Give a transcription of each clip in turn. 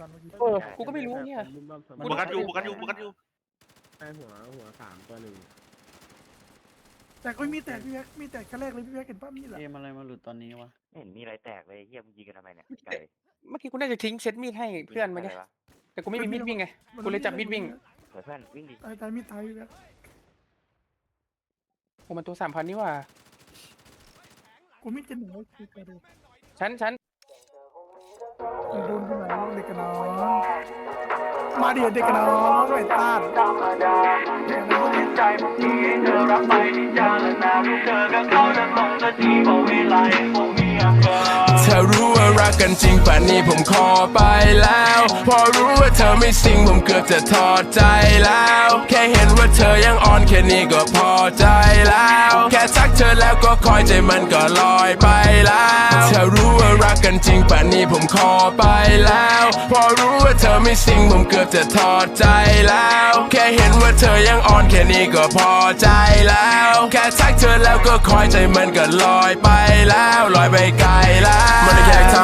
ก่อนเมื่อกี้เออกูก็ไม่รู้เนี่ยบวกกันอยู่บวกกันอยู่บวกกันอยู่ใช่หัวหัวสามตัวหนึ่งแต่ก็มีแตกพี่แบ๊กมีแตกแค่แรกเลยพี่แบ๊กเห็นป้ามีดแหละเกมอะไรมาหลุดตอนนี้วะไม่เห็นมีอะไรแตกเลยเฮียมึงยิงกันทำไมเนี่ยไก่เมื่อกี้กูน่าจะทิ้งเซตมีดให้เพื่อนมาเนี่ยยิงะไรวะแต่กูไม่มีมีดวิ่งไง กูเลยจับมีดวิ่ง เผื่อเพื่อนวิ่งดิตายตายมีดตายพี่แบ๊กโอ้มันตัวสามพันนี่หว่ากูมีดจะหนึ่งแล้วคือไปดูฉันฉันโดนที่ไหนเด็กน้องมาเดี๋ยวเด็กน้องไอ้ต้านใจบางทีเธอรับไปที่จานนารู้เธอกับเขานั้นลงนาทีบอกเวลาคงมีอาการเธอรู้ว่ารักกันจริงป่านนี้ผมขอไปแล้ว พอรู้ว่าเธอไม่สิงผมเกือบจะถอดใจแล้ว แค่เห็นว่าเธอยังอ่อนแค่นี้ก็พอใจแล้ว แค่ทักเธอแล้วก็คอยใจมันก็ลอยไปแล้ว เธอรู้ กันจริงป่านนี้ผมขอไปแล้ว พอรู้ว่าเธอไม่สิงผมเกือบจะถอดใจแล้ว แค่เห็นว่าเธอยังอ่อนแค่นี้ก็พอใจแล้ว แค่ทักเธอแล้วก็คอยใจมันก็ลอยไปแล้ว ลอยไปไกลแล้วมันได้แค่ท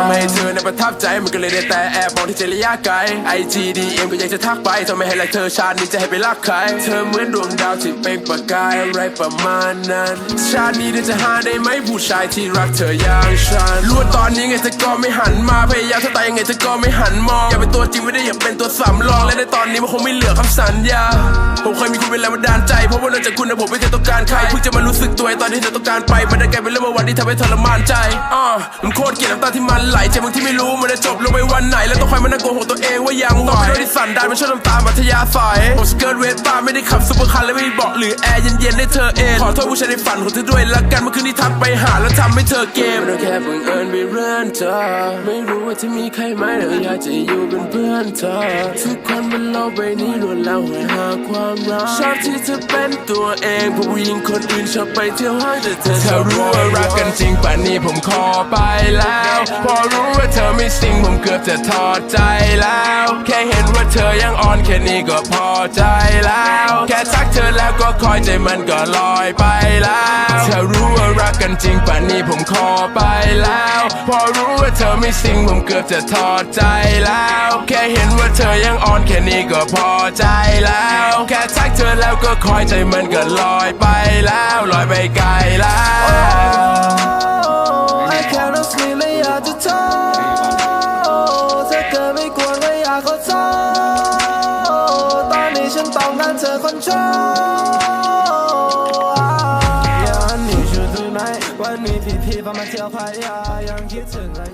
ประทับใจมันก็เลยได้แต่แอบมองที่ใจระยะไกล IGDM ก็ยังจะทักไปทำไมให้รักเธอชาตินี้จะให้ไปรักใคร เธอเหมือนดวงดาวที่เปล่งประกายอะไรประมาณนั้น ชาตินี้เธอจะหาได้ไหมผู้ชายที่รักเธออย่างฉันรู้ว่าตอนนี้ไงเธอก็ไม่หันมาพยายามเท่าตายยังไงเธอก็ไม่หันมองอยากเป็นตัวจริงไม่ได้อยากเป็นตัวสำรองและในตอนนี้มันคงไม่เหลือคำสัญญาผมเคยมีคุณเป็นแรงบันดาลใจเพราะว่านอกจากคุณนะผมไม่เคยต้องการใครเพิ่งจะมารู้สึกตัวตอนที่เธอต้องการไปมันได้กลายเป็นเรื่องเมื่อวันที่ทำให้ทรมานใจอ่ามันโคตรเกลียดน้ำตาที่มันไหลใจบางที่ไม่รู้มันจะจบลงไปวันไหน แล้วต้องคอยมานั่งโกหกตัวเองว่ายังไหวต้องไปโดนที่สั่นได้มันชอบน้ำตามัธยาศัยผมสเกิร์ตเวสป้าไม่ได้ขับซุปเปอร์คาร์และไม่มีเบาะหรือแอร์เย็นๆให้เธอเองขอโทษผู้ชายในฝันของเธอด้วยละกันเมื่อคืนที่ทักไปหาแล้วทำให้เธอเกมมันแค่บังเอิญไปเรื่อนเธอไม่รู้ว่าจะมีใครไหมแต่อยากจะอยู่เป็นเพื่อนเธอทุกคนบนโลกใบนี้ล้วนแล้วหาหาความรักชอบที่เธอเป็นตัวเองเพราะผู้หญิงคนอื่นชอบไปเที่ยวห้างแต่เธอเธอรู้ว่ารักกันจริงป่านนี้ผมขอไปแล้ว พอรู้ว่าเธอไม่สิงผมเกือบจะถอดใจแล้ว แค่เห็นว่าเธอยังอ่อนแค่นี้ก็พอใจแล้ว แค่ทักเธอแล้วก็คอยใจมันก็ลอยไปแล้ว เธอรู้ว่ารักกันจริงป่านนี้ผมขอไปแล้ว พอรู้ว่าเธอไม่สิงผมเกือบจะถอดใจแล้ว แค่เห็นว่าเธอยังอ่อนแค่นี้ก็พอใจแล้ว แค่ทักเธอแล้วก็คอยใจมันก็ลอยไปแล้วลอยไปไกลแล้ว I cannot sleep ไม่อยากจะโทษ ฉันต้องการเธอคนโชอยากหนีชุดทุกไนวันนี้พี่ๆพามาเที่ยวพัทยายังคิดถึงและ